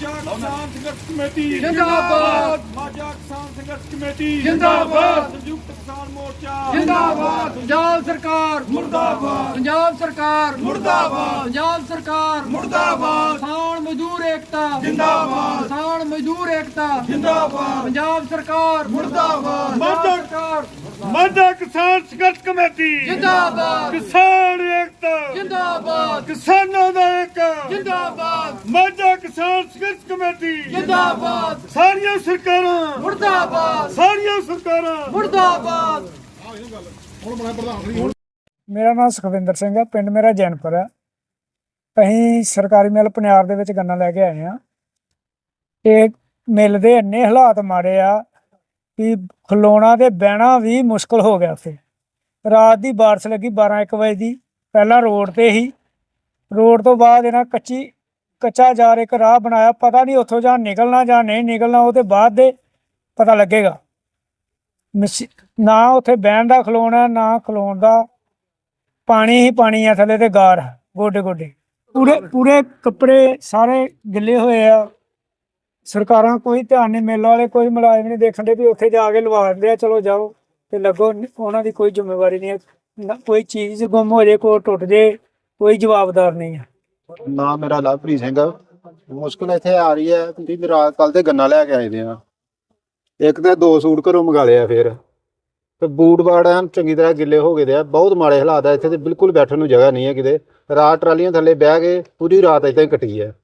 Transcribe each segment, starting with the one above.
ਕਿਸਾਨ ਸੰਘਰਸ਼ ਕਮੇਟੀ ਜ਼ਿੰਦਾਬਾਦ। ਮਾਝਾ ਕਿਸਾਨ ਸੰਘਰਸ਼ ਕਮੇਟੀ ਜ਼ਿੰਦਾਬਾਦ। ਸੰਯੁਕਤ ਕਿਸਾਨ ਮੋਰਚਾ। ਜਿੰਦਾਬਾਦ। ਪੰਜਾਬ ਸਰਕਾਰ। ਮੁਰਦਾਬਾਦ। ਪੰਜਾਬ ਸਰਕਾਰ। ਮੁਰਦਾਬਾਦ। ਪੰਜਾਬ ਸਰਕਾਰ। ਮੁਰਦਾਬਾਦ। ਕਿਸਾਨ ਮਜ਼ਦੂਰ ਏਕਤਾ। ਜ਼ਿੰਦਾਬਾਦ। ਕਿਸਾਨ ਮਜ਼ਦੂਰ ਏਕਤਾ। ਜਿੰਦਾਬਾਦ। ਪੰਜਾਬ ਸਰਕਾਰ। ਮੁਰਦਾਬਾਦ। ਮਾਝਾ- ਸਰਕਾਰ। ਮਾਝਾ ਕਿਸਾਨ ਸੰਘਰਸ਼ ਕਮੇਟੀ। ਜਿੰਦਾਬਾਦ। ਕਿਸਾਨ ਏਕਤਾ। ਜਿੰਦਾਬਾਦ। ਕਿਸਾਨਾਂ ਦਾ ਇੱਕ ਜਿੰਦਾਬਾਦ। ਮਾਝਾ ਕਿਸਾਨ ਸੰਘਰਸ਼ ਕਮੇਟੀ। ਜਿੰਦਾਬਾਦ। ਸਾਰੀਆਂ ਸਰਕਾਰਾਂ। ਮੁਰਦਾਬਾਦ। ਸਾਰੀਆਂ ਸਰਕਾਰਾਂ। ਮੁਰਦਾਬਾਦ। ਮੇਰਾ ਨਾਮ ਸੁਖਵਿੰਦਰ ਸਿੰਘ ਹੈ ਪਿੰਡ ਮੇਰਾ ਜੈਨਪੁਰ ਹੈ ਅਸੀਂ ਸਰਕਾਰੀ ਮਿਲ ਪਨਿਆਰ ਦੇ ਵਿੱਚ ਗੰਨਾ ਲੈ ਕੇ ਆਏ ਆ। ਇਹ ਮਿਲ ਦੇ ਇੰਨੇ ਹਾਲਾਤ ਮਾੜੇ ਆ ਕਿ ਖਲੋਣਾ ਤੇ ਬਹਿਣਾ ਵੀ ਮੁਸ਼ਕਲ ਹੋ ਗਿਆ ਉੱਥੇ। ਰਾਤ ਦੀ ਬਾਰਿਸ਼ ਲੱਗੀ 12 1 ਵਜੇ ਦੀ, ਪਹਿਲਾਂ ਰੋਡ ਤੇ ਹੀ। ਰੋਡ ਤੋਂ ਬਾਅਦ ਇਹਨਾਂ ਕੱਚੀ, ਕੱਚਾ ਜਾਰ ਇੱਕ ਰਾਹ ਬਣਾਇਆ, ਪਤਾ ਨਹੀਂ ਉੱਥੋਂ ਜਾਂ ਨਿਕਲਣਾ ਜਾਂ ਨਹੀਂ ਨਿਕਲਣਾ ਉਹ ਤੇ ਬਾਅਦ ਦੇ ਪਤਾ ਲੱਗੇਗਾ। ਮਸ਼ੀ- ਨਾ ਉੱਥੇ ਬਹਿਣ ਦਾ ਖਲੋਣਾ, ਨਾ ਖਲੋਣ ਦਾ। ਪਾਣੀ ਹੀ ਪਾਣੀ ਆ, ਥੱਲੇ ਤੇ ਗਾਰ ਗੋਡੇ ਗੋਡੇ ਪੂਰੇ ਪੂਰੇ ਕੱਪੜੇ ਸਾਰੇ ਗਿੱਲੇ ਹੋਏ ਆ। ਸਰਕਾਰਾਂ ਕੋਈ ਧਿਆਨ ਨਹੀਂ, ਮੇਲ ਵਾਲੇ ਕੋਈ ਮੁਲਾਜ਼ਮ ਨਹੀਂ ਦੇਖਣ ਦੇ ਵੀ ਉੱਥੇ ਜਾ ਕੇ ਲਵਾ ਦਿੰਦੇ ਆ, ਚਲੋ ਜਾਓ। ਤੇ ਲੱਗੋ, ਉਹਨਾਂ ਦੀ ਕੋਈ ਜ਼ਿੰਮੇਵਾਰੀ ਨਹੀਂ ਹੈ। ਕੋਈ ਚੀਜ਼ ਗੁੰਮ ਹੋ ਜੇ, ਕੋਈ ਟੁੱਟ ਜੇ, ਕੋਈ ਜਵਾਬਦਾਰ ਨਹੀਂ ਹੈ। ਨਾਮ ਮੇਰਾ ਲਵਪ੍ਰੀਤ ਸਿੰਘ ਆ। ਮੁਸ਼ਕਲ ਇੱਥੇ ਆ ਰਹੀ ਹੈ। ਵੀ ਰਾਤ ਕੱਲ ਤੇ ਗੰਨਾ ਲੈ ਕੇ ਆਏ ਦੇ ਆ। ਇੱਕ ਤੇ ਦੋ ਸੂਟ ਘਰੋਂ ਮੰਗਾ ਲਿਆ ਫਿਰ। ਤੇ ਬੂਟ ਬਾੜ ਐਨ ਚੰਗੀ ਤਰ੍ਹਾਂ ਗਿੱਲੇ ਹੋ ਗਏ ਦੇ ਆ। ਬਹੁਤ ਮਾੜੇ ਹਾਲਾਤ ਆ ਇੱਥੇ ਤੇ ਬਿਲਕੁਲ ਬੈਠਣ ਨੂੰ ਜਗ੍ਹਾ ਨਹੀਂ ਹੈ ਕਿਤੇ। ਰਾਤ ਟਰਾਲੀਆਂ ਥੱਲੇ ਬਹਿ ਕੇ ਪੂਰੀ ਰਾਤ ਏਦਾਂ ਹੀ ਕੱਟੀ ਹੈ।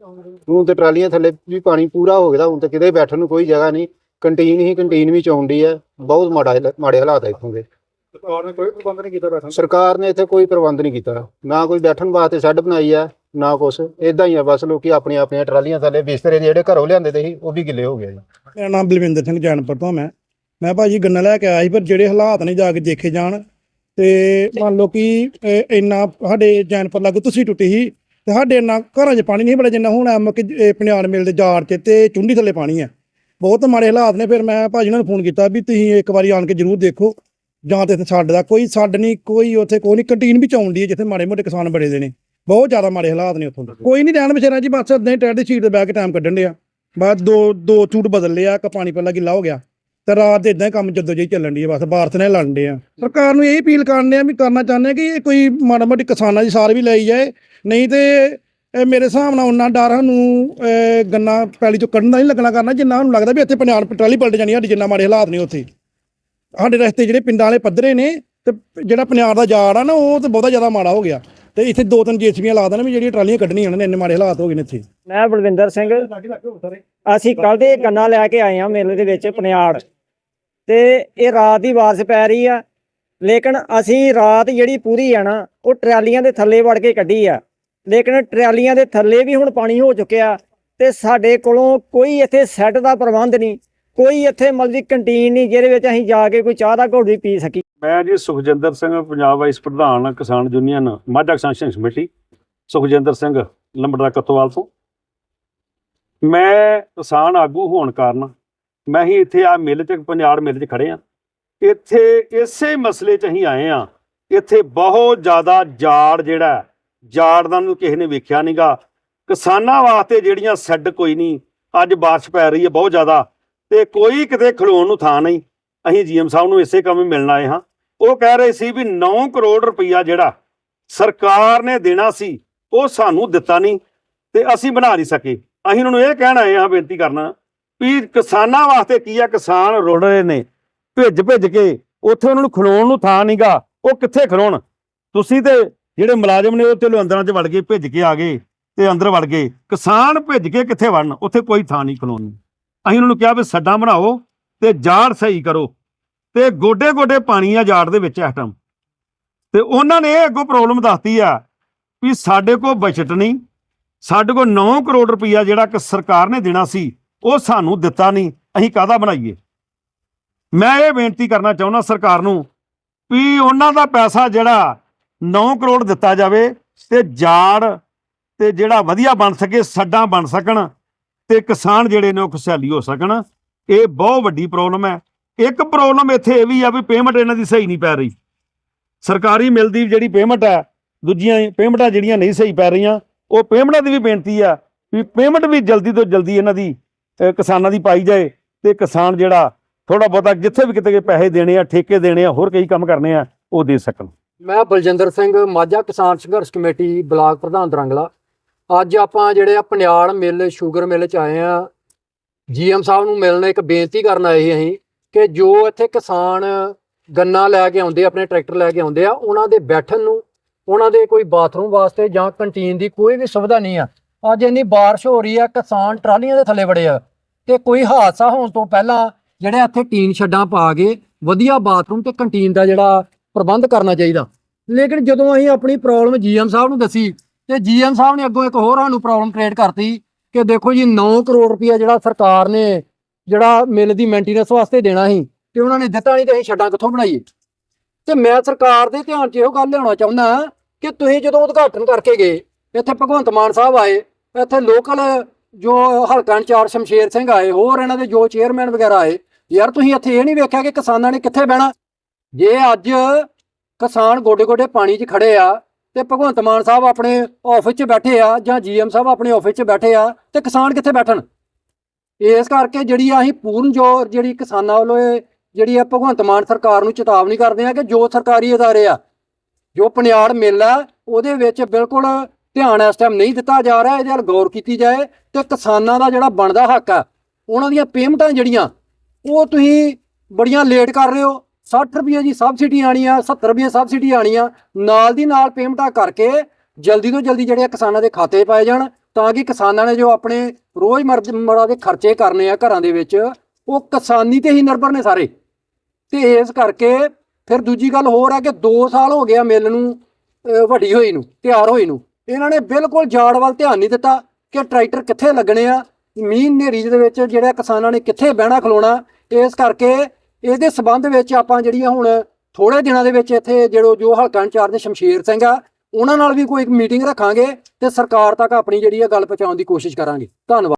ਹੁਣ ਤੇ ਟਰਾਲੀਆਂ ਥੱਲੇ ਵੀ ਪਾਣੀ ਪੂਰਾ ਹੋ ਗਿਆ ਹੁਣ ਤੇ ਕਿਤੇ ਬੈਠਣ ਨੂੰ ਕੋਈ ਜਗ੍ਹਾ ਨਹੀਂ। ਕੰਟੀਨ ਹੀ ਕੰਟੀਨ ਵੀ ਚੌਂਦੀ ਹੈ ਬਹੁਤ ਮਾੜਾ ਮਾੜੇ ਹਾਲਾਤ ਆ ਇੱਥੋਂ ਦੇ। ਸਰਕਾਰ ਨੇ ਕੋਈ ਪ੍ਰਬੰਧ ਨਹੀਂ ਕੀਤਾ ਬੈਠਣ ਸਰਕਾਰ ਨੇ ਇੱਥੇ ਕੋਈ ਪ੍ਰਬੰਧ ਨਹੀਂ ਕੀਤਾ। ਨਾ ਕੋਈ ਬੈਠਣ ਵਾਸਤੇ ਸ਼ੈੱਡ ਬਣਾਈ ਆ ਨਾ ਕੁਛ। ਇਦਾਂ ਹੀ ਆ ਬਸ ਲੋਕੀ ਆਪਣੀਆਂ ਆਪਣੀਆਂ ਟਰਾਲੀਆਂ ਥੱਲੇ ਬਿਸਤਰੇ ਜਿਹੜੇ ਘਰੋਂ ਲਿਆਂਦੇ ਤੇ ਸੀ ਉਹ ਵੀ ਗਿੱਲੇ ਹੋ ਗਏ ਜੀ। ਮੇਰਾ ਨਾਮ ਬਲਵਿੰਦਰ ਸਿੰਘ ਜੈਨਪੁਰ ਤੋਂ ਮੈਂ। ਮੈਂ ਭਾਜੀ ਗੰਨਾ ਲੈ ਕੇ ਆਇਆ ਸੀ ਪਰ ਜਿਹੜੇ ਹਾਲਾਤ ਨੇ ਜਾ ਕੇ ਦੇਖੇ ਜਾਣ ਤੇ ਮੰਨ ਲਓ ਕਿ ਇੰਨਾ ਸਾਡੇ ਜੈਨਪੁਰ ਲਾਗੂ ਤੁਸੀਂ ਟੁੱਟੀ ਸੀ ਤੇ ਸਾਡੇ ਇੰਨਾ ਘਰਾਂ 'ਚ ਪਾਣੀ ਨਹੀਂ ਬੜਾ ਜਿੰਨਾ ਹੁਣ ਐਮ ਕਿ ਇਹ ਮਿਲ ਦੇ ਜਾੜ 'ਚ ਤੇ ਚੁੰਡੀ ਥੱਲੇ ਪਾਣੀ ਹੈ ਬਹੁਤ ਮਾੜੇ ਹਾਲਾਤ ਨੇ, ਫਿਰ ਮੈਂ ਭਾਜੀ ਨੂੰ ਫੋਨ ਕੀਤਾ ਵੀ ਤੁਸੀਂ ਇੱਕ ਵਾਰੀ ਆਣ ਕੇ ਜ਼ਰੂਰ ਦੇਖੋ ਜਾਂ ਤੇ ਇੱਥੇ ਛੱਡ ਦਾ। ਕੋਈ ਛੱਡ ਨਹੀਂ, ਕੋਈ ਉੱਥੇ ਕੋਈ ਨਹੀਂ, ਕੰਟੀਨ ਵੀ ਚਾਉਂਦੀ ਹੈ ਜਿੱਥੇ ਮਾੜੇ ਮੋਟੇ ਕਿਸਾਨ ਬੜੇ ਦੇ ਨੇ। ਬਹੁਤ ਜ਼ਿਆਦਾ ਮਾੜੇ ਹਾਲਾਤ ਨੇ ਉੱਥੋਂ ਦੇ। ਕੋਈ ਨਹੀਂ ਰਹਿਣ ਵਿਚਾਰਾ ਜੀ, ਬਸ ਏਦਾਂ ਹੀ ਟਾਇਰ ਦੇ ਸੀਟ ਤੇ ਬਹਿ ਕੇ ਟਾਈਮ ਕੱਢਣ ਡਿਆ। ਬਸ ਦੋ ਦੋ ਛੂਟ ਬਦਲ ਲਿਆ ਇੱਕ ਪਾਣੀ ਪਹਿਲਾਂ ਗਿੱਲਾ ਹੋ ਗਿਆ। ਤੇ ਰਾਤ ਦੇ ਇਦਾਂ ਹੀ ਕੰਮ ਜਦੋਂ ਜਿਹੀ ਚੱਲਣ ਦੀ ਬਸ ਭਾਰਤ ਨੇ ਲੜਨ ਦੇ ਆ। ਸਰਕਾਰ ਨੂੰ ਇਹ ਅਪੀਲ ਕਰਨ ਦੇ ਆ ਵੀ ਕਰਨਾ ਚਾਹੁੰਦੇ ਆ ਕਿ ਕੋਈ ਮਾੜਾ ਮੋਟੀ ਕਿਸਾਨਾਂ ਦੀ ਸਾਰ ਵੀ ਲਈ ਜਾਏ ਨਹੀਂ ਤੇ ਇਹ ਮੇਰੇ ਹਿਸਾਬ ਨਾਲ ਉਹਨਾਂ ਡਰ ਸਾਨੂੰ ਗੰਨਾ ਪੈਲੀ ਚੋਂ ਕੱਢਣ ਦਾ ਨਹੀਂ ਲੱਗਣਾ ਕਰਨਾ, ਜਿੰਨਾ ਸਾਨੂੰ ਲੱਗਦਾ ਵੀ ਇੱਥੇ ਪੰਜਾਬ ਪਟਰਾਲੀ ਪਲਟ ਜਾਣੀ ਸਾਡੀ ਜਿੰਨਾ ਮਾੜੇ ਹਾਲਾਤ ਨੇ ਉੱਥੇ। ਸਾਡੇ ਰਸਤੇ ਜਿਹੜੇ ਪਿੰਡਾਂ ਵਾਲੇ ਪੱਧਰੇ ਨੇ, ਤੇ ਜਿਹੜਾ ਪੰਜਾਬ ਦਾ ਜਾੜ ਆ ਨਾ, ਉਹ ਤੇ ਬਹੁਤਾ ਜ਼ਿਆਦਾ ਮਾੜਾ ਹੋ ਗਿਆ। ਤੇ ਇੱਥੇ ਦੋ ਤਿੰਨ ਜੇਸੀਬੀਆਂ ਲਾ ਦੇਣ ਵੀ ਜਿਹੜੀਆਂ ਟਰਾਲੀਆਂ ਕੱਢਣੀਆਂ ਉਹਨਾਂ ਨੇ, ਇੰਨੇ ਮਾੜੇ ਹਾਲਾਤ ਹੋ ਗਏ ਨੇ ਇੱਥੇ। ਮੈਂ ਬਲਵਿੰਦਰ ਸਿੰਘ। ਅਸੀਂ ਕੱਲ ਦੇ ਗੰਨਾ ਲੈ ਕੇ ਆਏ ਆ ਮੇਲੇ ਦੇ ਵਿੱਚ, ਪਨਿਆੜ। ਤੇ ਇਹ ਰਾਤ ਦੀ ਬਾਰਿਸ਼ ਪੈ ਰਹੀ ਆ। ਲੇਕਿਨ ਅਸੀਂ ਰਾਤ ਜਿਹੜੀ ਪੂਰੀ ਆ ਨਾ, ਉਹ ਟਰਾਲੀਆਂ ਦੇ ਥੱਲੇ ਵੜ ਕੇ ਕੱਢੀ ਆ। ਲੇਕਿਨ ਟਰਾਲੀਆਂ ਦੇ ਥੱਲੇ ਵੀ ਹੁਣ ਪਾਣੀ ਹੋ ਚੁੱਕਿਆ ਤੇ ਸਾਡੇ ਕੋਲੋਂ ਕੋਈ ਇੱਥੇ ਸੈੱਟ ਦਾ ਪ੍ਰਬੰਧ ਨਹੀਂ, ਕੋਈ ਇੱਥੇ ਮਤਲਬ ਕੰਟੀਨ ਨਹੀਂ, ਜਿਹਦੇ ਵਿੱਚ ਅਸੀਂ ਜਾ ਕੇ ਕੋਈ ਚਾਹ ਦਾ ਘੋਟ ਵੀ ਪੀ ਸਕੀ ਮੈਂ ਜੀ ਸੁਖਜਿੰਦਰ ਸਿੰਘ, ਪੰਜਾਬ ਵਾਈਸ ਪ੍ਰਧਾਨ, ਕਿਸਾਨ ਯੂਨੀਅਨ, ਮਾਝਾ ਕਿਸਾਨ ਸੰਘਰਸ਼ ਕਮੇਟੀ। ਸੁਖਜਿੰਦਰ ਸਿੰਘ ਲੰਬੜਾ ਕਤੋਵਾਲ ਤੋਂ। ਮੈਂ ਕਿਸਾਨ ਆਗੂ ਹੋਣ ਕਾਰਨ, ਮੈਂ ਹੀ ਇੱਥੇ ਆ ਮਿਲ ਚ ਪੰਜਾਬ ਮੇਲੇ ਚ ਖੜੇ ਆ। ਇੱਥੇ ਇਸੇ ਮਸਲੇ ਚ ਅਸੀਂ ਆਏ ਆ ਇੱਥੇ ਬਹੁਤ ਜ਼ਿਆਦਾ ਜਾੜ ਜਿਹੜਾ ਜਾੜ ਦਾ ਨੂੰ ਕਿਸੇ ਨੇ ਵੇਖਿਆ ਨਹੀਂਗਾ ਕਿਸਾਨਾਂ ਵਾਸਤੇ ਜਿਹੜੀਆਂ ਸੈੱਡ ਕੋਈ ਨਹੀਂ, ਅੱਜ ਬਾਰਿਸ਼ ਪੈ ਰਹੀ ਹੈ ਬਹੁਤ ਜ਼ਿਆਦਾ ਤੇ ਕੋਈ ਕਿਤੇ ਖਲੋਣ ਨੂੰ ਥਾਂ ਨਹੀਂ। ਅਸੀਂ ਜੀਐਮ ਸਾਹਿਬ ਨੂੰ ਇਸੇ ਕੰਮ ਮਿਲਣ ਆਏ ਹਾਂ। ਉਹ ਕਹਿ ਰਹੇ ਸੀ ਵੀ 9 ਕਰੋੜ ਰੁਪਈਆ ਜਿਹੜਾ ਸਰਕਾਰ ਨੇ ਦੇਣਾ ਸੀ, ਉਹ ਸਾਨੂੰ ਦਿੱਤਾ ਨਹੀਂ ਤੇ ਅਸੀਂ ਬਣਾ ਨਹੀਂ ਸਕੇ। ਅਸੀਂ ਉਹਨਾਂ ਨੂੰ ਇਹ ਕਹਿਣ ਆਏ ਹਾਂ, ਬੇਨਤੀ ਕਰਨਾ ਵੀ ਕਿਸਾਨਾਂ ਵਾਸਤੇ ਕੀ ਆ? ਕਿਸਾਨ ਰੁੜ ਰਹੇ ਨੇ। ਭਿੱਜ ਭਿੱਜ ਕੇ ਉੱਥੇ ਉਹਨਾਂ ਨੂੰ ਖਲੋਣ ਨੂੰ ਥਾਂ ਨਹੀਂਗਾ ਉਹ ਕਿੱਥੇ ਖਲੋਣ? ਤੁਸੀਂ ਤੇ ਜਿਹੜੇ ਮੁਲਾਜ਼ਮ ਨੇ ਉਹ ਚਲੋ ਅੰਦਰਾਂ 'ਚ ਵੜ ਗਏ, ਭਿੱਜ ਕੇ ਆ ਗਏ ਤੇ ਅੰਦਰ ਵੜ ਗਏ। ਕਿਸਾਨ ਭਿੱਜ ਕੇ ਕਿੱਥੇ ਵੜਨ? ਉੱਥੇ ਕੋਈ ਥਾਂ ਨਹੀਂ ਖਲੋਣ ਨੂੰ। ਅਸੀਂ ਉਹਨਾਂ ਨੂੰ ਕਿਹਾ ਵੀ ਸੱਡਾਂ ਬਣਾਓ ਤੇ ਜਾੜ ਸਹੀ ਕਰੋ ਤੇ ਗੋਡੇ ਗੋਡੇ ਪਾਣੀ ਆ ਜਾੜ ਦੇ ਵਿੱਚ ਇਸ ਟਾਈਮ ਤੇ ਉਹਨਾਂ ਨੇ ਇਹ ਅੱਗੋਂ ਪ੍ਰੋਬਲਮ ਦੱਸਤੀ ਆ ਵੀ ਸਾਡੇ ਕੋਲ ਬਜਟ ਨਹੀਂ ਸਾਡੇ ਕੋਲ 9 ਕਰੋੜ ਰੁਪਈਆ ਜਿਹੜਾ ਕਿ ਸਰਕਾਰ ਨੇ ਦੇਣਾ ਸੀ, ਉਹ ਸਾਨੂੰ ਦਿੱਤਾ ਨਹੀਂ ਅਸੀਂ ਕਾਹਦਾ ਬਣਾਈਏ? ਮੈਂ ਇਹ ਬੇਨਤੀ ਕਰਨਾ ਚਾਹੁੰਦਾ ਸਰਕਾਰ ਨੂੰ ਵੀ ਉਹਨਾਂ ਦਾ ਪੈਸਾ ਜਿਹੜਾ 9 ਕਰੋੜ ਦਿੱਤਾ ਜਾਵੇ ਤੇ ਜਾੜ ਤੇ ਜਿਹੜਾ ਵਧੀਆ ਬਣ ਸਕੇ, ਸੱਡਾਂ ਬਣ ਸਕਣ ਤੇ ਕਿਸਾਨ ਜਿਹੜੇ ਨੇ ਉਹ ਖੁਸ਼ਹਾਲੀ ਹੋ ਸਕਣ, ਇਹ ਬਹੁਤ ਵੱਡੀ ਪ੍ਰੋਬਲਮ ਹੈ। ਇੱਕ ਪ੍ਰੋਬਲਮ ਇੱਥੇ ਇਹ ਵੀ ਆ ਵੀ ਪੇਮੈਂਟ ਇਹਨਾਂ ਦੀ ਸਹੀ ਨਹੀਂ ਪੈ ਰਹੀ। ਸਰਕਾਰੀ ਮਿਲਦੀ ਜਿਹੜੀ ਪੇਮੈਂਟ ਹੈ, ਦੂਜੀਆਂ ਪੇਮੈਂਟਾਂ ਜਿਹੜੀਆਂ ਨਹੀਂ ਸਹੀ ਪੈ ਰਹੀਆਂ, ਉਹ ਪੇਮੈਂਟਾਂ ਦੀ ਵੀ ਬੇਨਤੀ ਆ ਵੀ ਪੇਮੈਂਟ ਵੀ ਜਲਦੀ ਤੋਂ ਜਲਦੀ ਇਹਨਾਂ ਦੀ ਕਿਸਾਨਾਂ ਦੀ ਪਾਈ ਜਾਏ ਤੇ ਕਿਸਾਨ ਜਿਹੜਾ ਥੋੜਾ ਬਹੁਤਾ ਜਿੱਥੇ ਵੀ ਕਿਤੇ ਪੈਸੇ ਦੇਣੇ ਆ, ਠੇਕੇ ਦੇਣੇ ਆ, ਹੋਰ ਕਈ ਕੰਮ ਕਰਨੇ ਆ, ਉਹ ਦੇ ਸਕਣ। ਮੈਂ ਬਲਜਿੰਦਰ ਸਿੰਘ, ਮਾਝਾ ਕਿਸਾਨ ਸੰਘਰਸ਼ ਕਮੇਟੀ, ਬਲਾਕ ਪ੍ਰਧਾਨ ਦਰੰਗਲਾ। ਅੱਜ ਆਪਾਂ ਜਿਹੜੇ ਆ ਪਨਿਆੜ ਮਿੱਲ, ਸ਼ੂਗਰ ਮਿੱਲ ਚ ਆਏ ਆ। ਜੀਐਮ ਸਾਹਿਬ ਨੂੰ ਮਿਲਣ ਇੱਕ ਬੇਨਤੀ ਕਰਨ ਆਏ ਅਸੀਂ ਕਿ ਜੋ ਇੱਥੇ ਕਿਸਾਨ ਗੰਨਾ ਲੈ ਕੇ ਆਉਂਦੇ ਆਪਣੇ ਟਰੈਕਟਰ ਲੈ ਕੇ ਆਉਂਦੇ ਆ, ਉਹਨਾਂ ਦੇ ਬੈਠਣ ਨੂੰ, ਉਹਨਾਂ ਦੇ ਕੋਈ ਬਾਥਰੂਮ ਵਾਸਤੇ ਜਾਂ ਕੰਟੀਨ ਦੀ ਕੋਈ ਵੀ ਸੁਵਿਧਾ ਨਹੀਂ ਆ। ਅੱਜ ਇੰਨੀ ਬਾਰਿਸ਼ ਹੋ ਰਹੀ ਆ, ਕਿਸਾਨ ਟਰਾਲੀਆਂ ਦੇ ਥੱਲੇ ਵੜੇ ਆ ਤੇ ਕੋਈ ਹਾਦਸਾ ਹੋਣ ਤੋਂ ਪਹਿਲਾਂ ਜਿਹੜੇ ਇੱਥੇ ਟੀਨ ਛੱਡਾਂ ਪਾ ਕੇ ਵਧੀਆ ਬਾਥਰੂਮ ਤੇ ਕੰਟੀਨ ਦਾ ਜਿਹੜਾ ਪ੍ਰਬੰਧ ਕਰਨਾ ਚਾਹੀਦਾ। ਲੇਕਿਨ ਜਦੋਂ ਅਸੀਂ ਆਪਣੀ ਪ੍ਰੋਬਲਮ ਜੀਐਮ ਸਾਹਿਬ ਨੂੰ ਦੱਸੀ ਤੇ ਜੀਐਮ ਸਾਹਿਬ ਨੇ ਅੱਗੋਂ ਇੱਕ ਹੋਰ ਸਾਨੂੰ ਪ੍ਰੋਬਲਮ ਕ੍ਰੀਏਟ ਕਰਤੀ ਕਿ ਦੇਖੋ ਜੀ 9 ਕਰੋੜ ਰੁਪਇਆ ਜਿਹੜਾ ਸਰਕਾਰ ਨੇ ਜਿਹੜਾ ਮਿਲ ਦੀ ਮੇਨਟੇਨੈਂਸ ਵਾਸਤੇ ਦੇਣਾ ਸੀ ਤੇ ਉਹਨਾਂ ਨੇ ਦਿੱਤਾ ਨਹੀਂ ਤੇ ਅਸੀਂ ਛੱਡਾਂ ਕਿੱਥੋਂ ਬਣਾਈਏ? ਤੇ ਮੈਂ ਸਰਕਾਰ ਦੇ ਧਿਆਨ 'ਚ ਇਹੋ ਗੱਲ ਲਿਆਉਣਾ ਚਾਹੁੰਦਾ ਕਿ ਤੁਸੀਂ ਜਦੋਂ ਉਦਘਾਟਨ ਕਰਕੇ ਗਏ, ਇੱਥੇ ਭਗਵੰਤ ਮਾਨ ਸਾਹਿਬ ਆਏ, ਇੱਥੇ ਲੋਕਲ ਜੋ ਹਲਕਾ ਇੰਚਾਰਜ ਸ਼ਮਸ਼ੇਰ ਸਿੰਘ ਆਏ, ਹੋਰ ਇਹਨਾਂ ਦੇ ਜੋ ਚੇਅਰਮੈਨ ਵਗੈਰਾ ਆਏ ਯਾਰ ਤੁਸੀਂ ਇੱਥੇ ਇਹ ਨਹੀਂ ਵੇਖਿਆ ਕਿ ਕਿਸਾਨਾਂ ਨੇ ਕਿੱਥੇ ਬਹਿਣਾ? ਜੇ ਅੱਜ ਕਿਸਾਨ ਗੋਡੇ ਗੋਡੇ ਪਾਣੀ 'ਚ ਖੜੇ ਆ ਤੇ ਭਗਵੰਤ ਮਾਨ ਸਾਹਿਬ ਆਪਣੇ ਆਫਿਸ 'ਚ ਬੈਠੇ ਆ ਜਾਂ ਜੀਐਮ ਸਾਹਿਬ ਆਪਣੇ ਆਫਿਸ 'ਚ ਬੈਠੇ ਆ ਤੇ ਕਿਸਾਨ ਕਿੱਥੇ ਬੈਠਣ? ਇਸ ਕਰਕੇ ਜਿਹੜੀ ਆ ਅਸੀਂ ਪੂਰਨ ਜੋ ਜਿਹੜੀ ਕਿਸਾਨਾਂ ਵੱਲੋਂ ਇਹ ਜਿਹੜੀ ਆ ਭਗਵੰਤ ਮਾਨ ਸਰਕਾਰ ਨੂੰ ਚੇਤਾਵਨੀ ਕਰਦੇ ਆ ਕਿ ਜੋ ਸਰਕਾਰੀ ਅਦਾਰੇ ਆ, ਜੋ ਪਨਿਆੜ ਮਿਲ ਆ, ਉਹਦੇ ਵਿੱਚ ਬਿਲਕੁਲ ਧਿਆਨ ਇਸ ਟਾਈਮ ਨਹੀਂ ਦਿੱਤਾ ਜਾ ਰਿਹਾ, ਇਹਦੇ ਵੱਲ ਗੌਰ ਕੀਤੀ ਜਾਏ ਤੇ ਕਿਸਾਨਾਂ ਦਾ ਜਿਹੜਾ ਬਣਦਾ ਹੱਕ ਆ, ਉਹਨਾਂ ਦੀਆਂ ਪੇਮੈਂਟਾਂ ਜਿਹੜੀਆਂ ਉਹ ਤੁਸੀਂ ਬੜੀਆਂ ਲੇਟ ਕਰ ਰਹੇ ਹੋ। 60 ਰੁਪਏ ਦੀ ਸਬਸਿਡੀ ਆਣੀ ਆ 70 ਰੁਪਏ ਸਬਸਿਡੀ ਆਣੀ ਆ। ਨਾਲ ਦੀ ਨਾਲ ਪੇਮੈਂਟਾਂ ਕਰਕੇ ਜਲਦੀ ਤੋਂ ਜਲਦੀ ਜਿਹੜੇ ਆ ਕਿਸਾਨਾਂ ਦੇ ਖਾਤੇ ਪਾਏ ਜਾਣ, ਤਾਂ ਕਿ ਕਿਸਾਨਾਂ ਨੇ ਜੋ ਆਪਣੇ ਰੋਜ਼ਮਰਰਾ ਦੇ ਖਰਚੇ ਕਰਨੇ ਆ ਘਰਾਂ ਦੇ ਵਿੱਚ, ਉਹ ਕਿਸਾਨੀ ਤੇ ਹੀ ਨਿਰਭਰ ਨੇ ਸਾਰੇ। ਤੇ ਇਸ ਕਰਕੇ ਫਿਰ ਦੂਜੀ ਗੱਲ ਹੋਰ ਆ ਕਿ 2 ਸਾਲ ਹੋ ਗਿਆ ਮਿਲ ਨੂੰ ਵੱਡੀ ਹੋਈ ਨੂੰ, ਤਿਆਰ ਹੋਈ ਨੂੰ। ਇਹਨਾਂ ਨੇ ਬਿਲਕੁਲ ਜਾੜ ਵੱਲ ਧਿਆਨ ਨਹੀਂ ਦਿੱਤਾ ਕਿ ਟਰੈਕਟਰ ਕਿੱਥੇ ਲੱਗਣੇ ਆ ਮੀਂਹ ਹਨੇਰੀ ਦੇ ਵਿੱਚ ਜਿਹੜਾ ਕਿਸਾਨਾਂ ਨੇ ਕਿੱਥੇ ਬਹਿਣਾ ਖਲੋਣਾ, ਇਸ ਕਰਕੇ ਇਹਦੇ ਸਬੰਧ ਵਿੱਚ ਆਪਾਂ ਜਿਹੜੀਆਂ ਹੁਣ ਥੋੜੇ ਦਿਨਾਂ ਦੇ ਵਿੱਚ ਇੱਥੇ ਜਿਹੜੋ ਜੋ ਹਲਕਾ ਇੰਚਾਰਜ ਸ਼ਮਸ਼ੀਰ ਸਿੰਘ ਆ, ਉਹਨਾਂ ਨਾਲ ਵੀ ਕੋਈ ਇੱਕ ਮੀਟਿੰਗ ਰੱਖਾਂਗੇ ਤੇ ਸਰਕਾਰ ਤੱਕ ਆਪਣੀ ਜਿਹੜੀ ਆ ਗੱਲ ਪਹੁੰਚਾਉਣ ਦੀ ਕੋਸ਼ਿਸ਼ ਕਰਾਂਗੇ। ਧੰਨਵਾਦ।